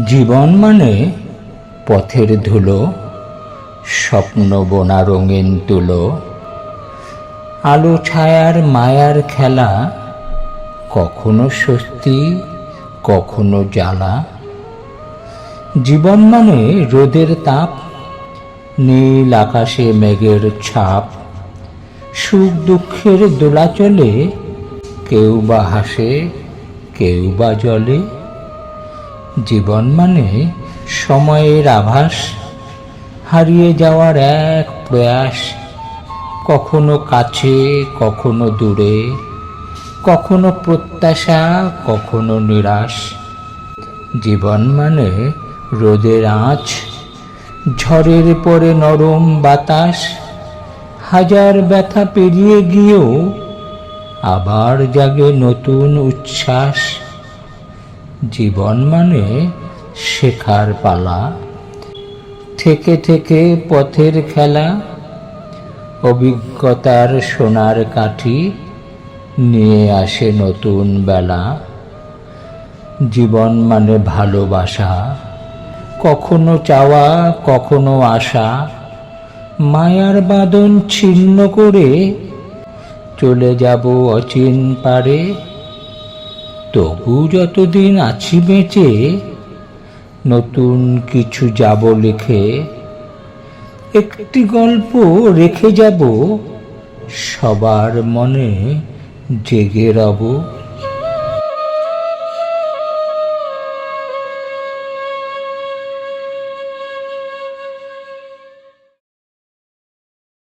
জীবন মানে পথের ধুলো, স্বপ্ন বোনা রঙিন তুলো। আলো ছায়ার মায়ার খেলা, কখনো স্বস্তি, কখনো জ্বালা। জীবন মানে রোদের তাপ, নীল আকাশে মেঘের ছাপ। সুখ দুঃখের দোলাচলে কেউ বা হাসে, কেউ বা জলে। জীবন মানে সময়ের আভাস, হারিয়ে যাওয়ার এক প্রয়াস, কখনো কাছে, কখনো দূরে, কখনো প্রত্যাশা, কখনো নিরাশ। জীবন মানে রোদের আঁচ, ঝড়ের পরে নরম বাতাস, হাজার ব্যথা পেরিয়ে গিয়েও আবার জাগে নতুন উচ্ছ্বাস। জীবন মানে শেখার পালা। থেকে থেকে পথের খেলা, অভিজ্ঞতার সোনার কাঠি নিয়ে আসে নতুন বেলা। জীবন মানে ভালোবাসা, কখনো চাওয়া, কখনো আশা। মায়ার বাঁধন ছিন্ন করে চলে যাব অচিন পারে। তবু যতদিন আছি বেঁচে, নতুন কিছু যাব লিখে, একটি গল্প রেখে যাব, সবার মনে জেগে রব।